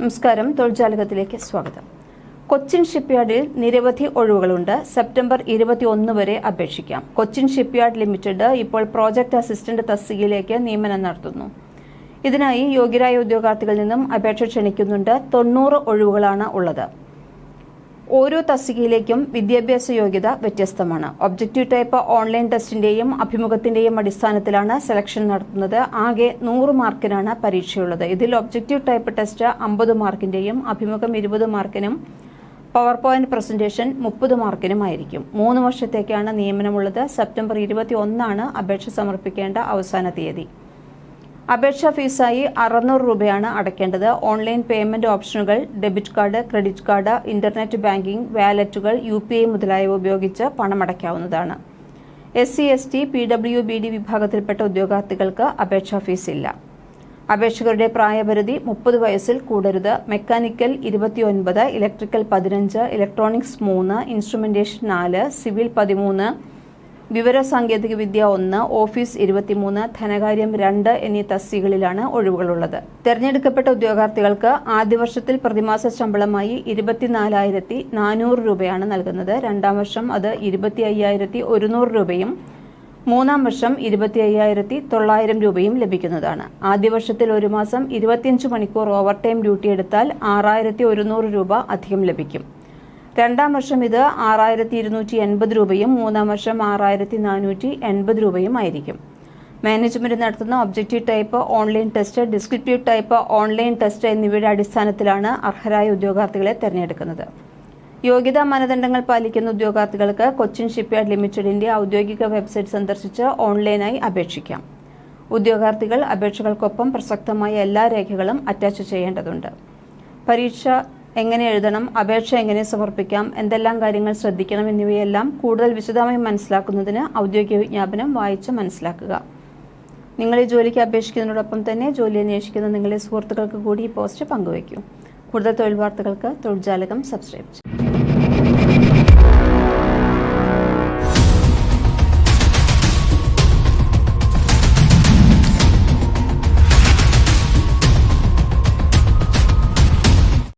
നമസ്കാരം. തൊഴിൽജാലകത്തിലേക്ക് സ്വാഗതം. കൊച്ചിൻ ഷിപ്പ്യാർഡിൽ നിരവധി ഒഴിവുകളുണ്ട്. സെപ്റ്റംബർ ഇരുപത്തി ഒന്ന് വരെ അപേക്ഷിക്കാം. കൊച്ചിൻ ഷിപ്പ്യാർഡ് ലിമിറ്റഡ് ഇപ്പോൾ പ്രോജക്ട് അസിസ്റ്റന്റ് തസ്തികയിലേക്ക് നിയമനം നടത്തുന്നു. ഇതിനായി യോഗ്യരായ ഉദ്യോഗാർത്ഥികളിൽ നിന്നും അപേക്ഷ ക്ഷണിക്കുന്നുണ്ട്. തൊണ്ണൂറ് ഒഴിവുകളാണ് ഉള്ളത്. ഓരോ തസ്തികയിലേക്കും വിദ്യാഭ്യാസ യോഗ്യത വ്യത്യസ്തമാണ്. ഒബ്ജക്റ്റീവ് ടൈപ്പ് ഓൺലൈൻ ടെസ്റ്റിന്റെയും അഭിമുഖത്തിന്റെയും അടിസ്ഥാനത്തിലാണ് സെലക്ഷൻ നടത്തുന്നത്. ആകെ നൂറ് മാർക്കിനാണ് പരീക്ഷയുള്ളത്. ഇതിൽ ഒബ്ജക്റ്റീവ് ടൈപ്പ് ടെസ്റ്റ് അമ്പത് മാർക്കിന്റെയും അഭിമുഖം ഇരുപത് മാർക്കിനും പവർ പോയിന്റ് പ്രസന്റേഷൻ മുപ്പത് മാർക്കിനുമായിരിക്കും മൂന്ന് വർഷത്തേക്കാണ് നിയമനമുള്ളത്. സെപ്റ്റംബർ ഇരുപത്തി ഒന്നാണ് അപേക്ഷ സമർപ്പിക്കേണ്ട അവസാന തീയതി. അപേക്ഷാ ഫീസായി അറുന്നൂറ് രൂപയാണ് അടയ്ക്കേണ്ടത്. ഓൺലൈൻ പേയ്മെന്റ് ഓപ്ഷനുകൾ debit card credit card internet banking വാലറ്റുകൾ U മുതലായവ ഉപയോഗിച്ച് പണമടയ്ക്കാവുന്നതാണ്. S C S T P W B D വിഭാഗത്തിൽപ്പെട്ട ഉദ്യോഗാർത്ഥികൾക്ക് അപേക്ഷാ ഫീസ് ഇല്ല അപേക്ഷകരുടെ പ്രായപരിധി മുപ്പത് വയസ്സിൽ കൂടരുത്. മെക്കാനിക്കൽ ഇരുപത്തിയൊൻപത് ഇലക്ട്രിക്കൽ പതിനഞ്ച് ഇലക്ട്രോണിക്സ് മൂന്ന് ഇൻസ്ട്രുമെന്റേഷൻ നാല് സിവിൽ പതിമൂന്ന് വിവരസാങ്കേതിക വിദ്യ ഒന്ന് ഓഫീസ് ഇരുപത്തിമൂന്ന് ധനകാര്യം രണ്ട് എന്നീ തസ്തികളിലാണ് ഒഴിവുകളുള്ളത്. തെരഞ്ഞെടുക്കപ്പെട്ട ഉദ്യോഗാർത്ഥികൾക്ക് ആദ്യ വർഷത്തിൽ പ്രതിമാസ ശമ്പളമായി ഇരുപത്തിനാലായിരത്തി നാനൂറ് രൂപയാണ് നൽകുന്നത്. രണ്ടാം വർഷം അത് ഇരുപത്തി അയ്യായിരത്തി ഒരുന്നൂറ് രൂപയും മൂന്നാം വർഷം ഇരുപത്തി അയ്യായിരത്തി തൊള്ളായിരം രൂപയും ലഭിക്കുന്നതാണ്. ആദ്യ വർഷത്തിൽ ഒരു മാസം ഇരുപത്തിയഞ്ച് മണിക്കൂർ ഓവർ ടൈം ഡ്യൂട്ടി എടുത്താൽ ആറായിരത്തി ഒരുന്നൂറ് രൂപ അധികം ലഭിക്കും. രണ്ടാം വർഷം ഇത് ആറായിരത്തി ഇരുന്നൂറ്റി എൺപത് രൂപയും മൂന്നാം വർഷം ആറായിരത്തി നാനൂറ്റി എൺപത് രൂപയും ആയിരിക്കും. മാനേജ്മെന്റ് നടത്തുന്ന objective type online test descriptive type online test എന്നിവയുടെ അടിസ്ഥാനത്തിലാണ് അർഹരായ ഉദ്യോഗാർത്ഥികളെ തിരഞ്ഞെടുക്കുന്നത്. യോഗ്യതാ മാനദണ്ഡങ്ങൾ പാലിക്കുന്ന ഉദ്യോഗാർത്ഥികൾക്ക് കൊച്ചിൻ ഷിപ്പ്യാർഡ് ലിമിറ്റഡിന്റെ ഔദ്യോഗിക വെബ്സൈറ്റ് സന്ദർശിച്ച് ഓൺലൈനായി അപേക്ഷിക്കാം. ഉദ്യോഗാർത്ഥികൾ അപേക്ഷകൾക്കൊപ്പം പ്രസക്തമായ എല്ലാ രേഖകളും അറ്റാച്ച് ചെയ്യേണ്ടതുണ്ട്. പരീക്ഷ എങ്ങനെ എഴുതണം അപേക്ഷ എങ്ങനെ സമർപ്പിക്കാം എന്തെല്ലാം കാര്യങ്ങൾ ശ്രദ്ധിക്കണം എന്നിവയെല്ലാം കൂടുതൽ വിശദമായി മനസ്സിലാക്കുന്നതിന് ഔദ്യോഗിക വിജ്ഞാപനം വായിച്ച് മനസ്സിലാക്കുക. നിങ്ങൾ ഈ ജോലിക്ക് അപേക്ഷിക്കുന്നതിനോടൊപ്പം തന്നെ ജോലി അന്വേഷിക്കുന്ന നിങ്ങളുടെ സുഹൃത്തുക്കൾക്ക് കൂടി ഈ പോസ്റ്റ് പങ്കുവയ്ക്കൂ. കൂടുതൽ തൊഴിൽ വാർത്തകൾക്ക് തൊഴിൽജാലകം സബ്സ്ക്രൈബ് ചെയ്യും.